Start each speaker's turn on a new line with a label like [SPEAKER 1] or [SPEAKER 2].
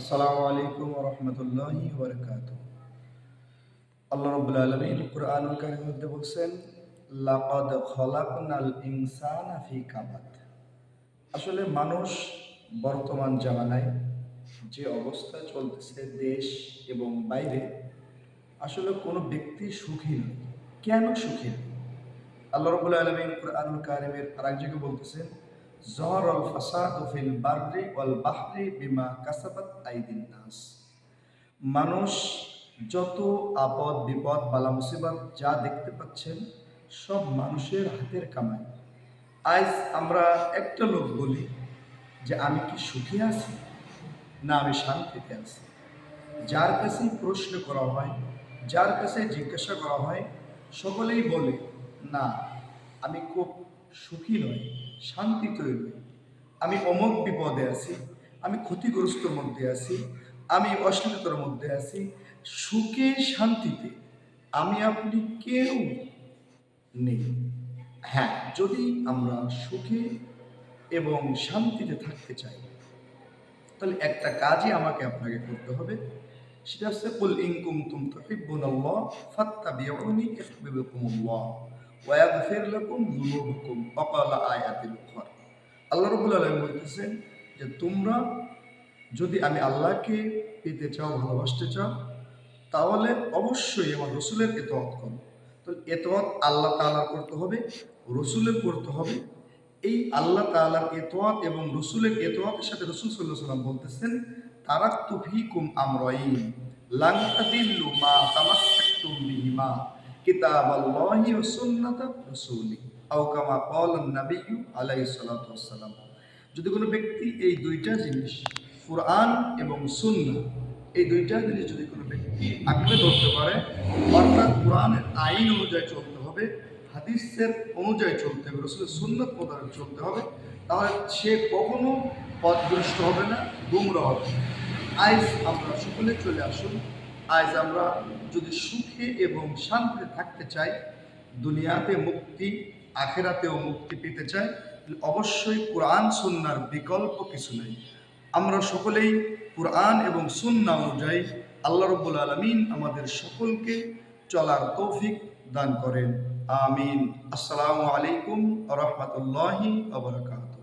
[SPEAKER 1] আসসালামু আলাইকুম রহমতুল্লাহি বরকাত আল্লাহ রব্বুল আলমিন কুরআনুল কারিমের মধ্যে বলছেন, লাকাদ খলাকনাল ইনসানা ফি কাবাদ। আসলে মানুষ বর্তমান জামানায় যে অবস্থা চলতেছে দেশ এবং বাইরে, আসলে কোনো ব্যক্তি সুখী নয় কেন সুখী? আল্লাহ রব্বুল আলমিন কুরআনুল কারিমের আর এক জায়গায় বলতেছেন জহর আল ফাসাদ ফিল বাররি ওয়াল বাহরি বিমা কাসাবাত আইদিন নাস। মানুষ যত আপদ, বিপদ, বালা মুসিবত যা দেখতে পাচ্ছেন, সব মানুষের হাতের কামাই। আজ আমরা একটা লোক বলি যে আমি কি সুখী আছি না আমি শান্তিতে আছি? যার কাছে প্রশ্ন করা হয়, যার কাছে জিজ্ঞাসা করা হয়, সকলেই বলে, না, আমি খুব সুখী নই শান্তিতই নই আমি অমক বিপদে আছি, আমি ক্ষতিগ্রস্তর মধ্যে আছি, আমি অশ্লীলতার মধ্যে আছি, সুখে শান্তিতে আমি আপনি কেউ নেই। হ্যাঁ যদি আমরা সুখে এবং শান্তিতে থাকতে চাই, তাহলে একটা কাজই আমাকে আপনাকে করতে হবে। সেটা হচ্ছে, কুল ইনকুম তুম ফাত্তাবিউনি ইউহিব্বুকুমুল্লাহ। ওয়া ইয়াগফির লাকুম যুনুবাকুম ওয়া আয়াতিল উখরা। আল্লাহ রাব্বুল আলামিন বলতেছেন যে, তোমরা যদি আমি আল্লাহকে পেতে চাও, ভালোবাসতে চাও, তাহলে অবশ্যই আমার রসুলের এতওয়াত করো। তো এতওয়াত আল্লাহ তাআলার করতে হবে, রসুলের করতে হবে। এই আল্লাহ তাআলার এতওয়াত এবং রসুলের এতওয়াতের সাথে রসুল সাল্লাহ সাল্লাম বলতেছেন, তারাক্তু ফিকুম আমরাইন লান তাদিল্লু মা তামাসসাকতুম বিহিমা। কিতাবাল্লাহি ওয়া সুন্নাতা রাসূলি যদি কোনো ব্যক্তি এই দুইটা জিনিস, কোরআন এবং সুন্নাহ, এই দুইটা জিনিস যদি কোনো ব্যক্তি আঁকড়ে ধরতে পারে, অর্থাৎ কোরআনের আইন অনুযায়ী চলতে হবে, হাদিসের অনুযায়ী চলতে হবে, রসুলের সুন্নত মোতাবেক চলতে হবে, তাহলে সে কখনো পথগ্রস্ত হবে না, গুমরা হবে। আজ আমরা সকলে চলে আসুন আজ আমরা যদি সুখে এবং শান্তিতে থাকতে চাই, দুনিয়াতে মুক্তি, আখেরাতেও মুক্তি পেতে চাই অবশ্যই কোরআন, সুন্নার বিকল্প কিছু নেই। আমরা সকলেই কোরআন এবং সুন্না অনুযায়ী আল্লাহ রব্বুল আলমিন আমাদের সকলকে চলার তৌফিক দান করেন। আমিন। আসসালামু আলাইকুম রহমতুল্লাহি আবরকাত